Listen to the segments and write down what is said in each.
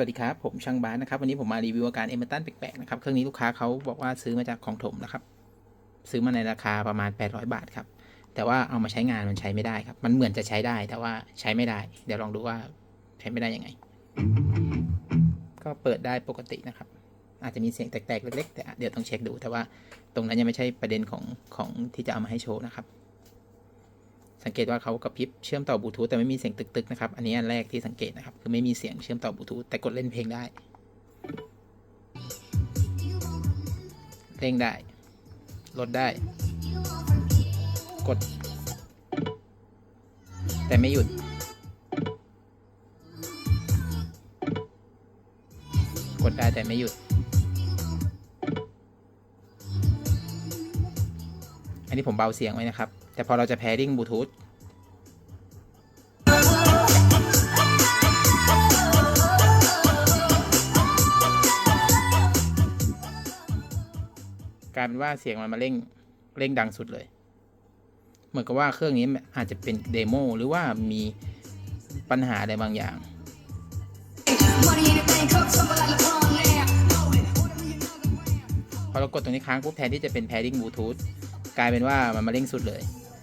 วัสดีครับ ผมช่างบ้าสนะครับ วันนี้ผมมารีวิวอาการเอเมอร์ตันแปลกๆนะครับ เครื่องนี้ลูกค้าเขาบอกว่าซื้อมาจากของถมนะครับ ซื้อมาในราคาประมาณ 800 บาทครับ แต่ว่าเอามาใช้งานมันใช้ไม่ได้ครับ มันเหมือนจะใช้ได้ แต่ว่าใช้ไม่ได้ เดี๋ยวลองดูว่าใช้ไม่ได้ยังไง ก็เปิดได้ปกตินะครับ อาจจะมีเสียงแตกๆเล็กๆแต่เดี๋ยวต้องเช็คดู แต่ว่าตรงนั้นยังไม่ใช่ประเด็นของของที่จะเอามาให้โชว์นะครับ สังเกตว่าเขากระพริบเชื่อมต่อบลูทูธแต่ไม่มีเสียงตึกๆนะครับ อันนี้อันแรกที่สังเกตนะครับ คือไม่มีเสียงเชื่อมต่อบลูทูธแต่กดเล่นเพลงได้ เร่งได้ ลดได้ กด แต่ไม่หยุด กดได้แต่ไม่หยุด อันนี้ผมเบาเสียงไว้นะครับ แต่พอเราจะ pairing Bluetooth กลายเป็นว่าเสียงมันมาเร่งเร่งดังสุดเลย เหมือนกับว่าเครื่องนี้อาจจะเป็นเดโมหรือว่ามีปัญหาอะไรบางอย่าง พอเรากดตรงนี้ค้างปุ๊บแทนที่จะเป็น pairing Bluetooth กลายเป็นว่ามันมาเร่งสุดเลย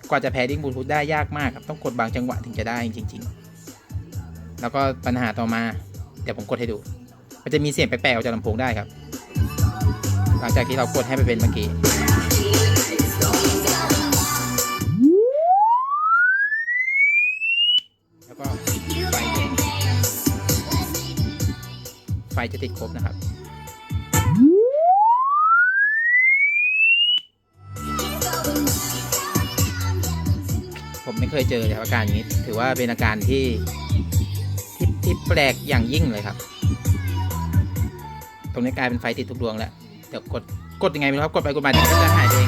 กว่าจะ pairing Bluetooth ได้ยากมากครับ ต้องกดบางจังหวะถึงจะได้จริง ๆ แล้วก็ปัญหาต่อมา เดี๋ยวผมกดให้ดู มันจะมีเสียงแปลกๆออกจากลำโพงได้ครับ หลังจากที่เรากดให้ไปเป็นเมื่อกี้แล้วก็ไฟไฟจะติดครบนะครับ ผมไม่เคยเจอเลยอาการอย่างนี้ ถือว่าเป็นอาการที่ที่ที่แปลกอย่างยิ่งเลยครับ ตรงนี้กลายเป็นไฟติดทุกดวงแล้วเดี๋ยวกดกดยังไงไม่รู้ครับกดไปกดมาเดี๋ยวก็จะหายเอง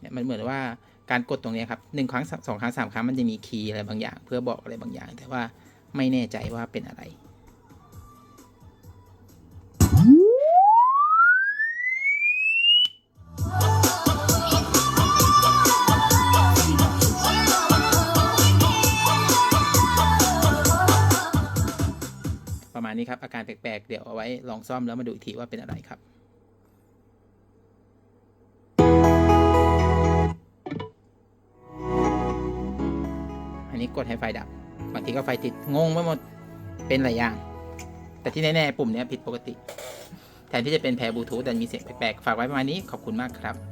เนี่ยมันเหมือนว่าการกดตรงนี้ครับหนึ่งครั้งสองครั้งสามครั้งมันจะมีคีย์อะไรบางอย่าง เพื่อบอกอะไรบางอย่าง แต่ว่าไม่แน่ใจว่าเป็นอะไร ณนี้ครับ อาการแปลกๆ เดี๋ยวเอาไว้ลองซ่อมแล้วมาดูอีกทีว่าเป็นอะไรครับอันนี้กดให้ไฟดับบางทีก็ไฟติดงงไปหมดเป็นหลายอย่าง แต่ที่แน่ๆปุ่มเนี้ยผิดปกติ แทนที่จะเป็นแพร์บลูทูธแต่มีเสียงแปลกๆ ฝากไว้ประมาณนี้ขอบคุณมากครับ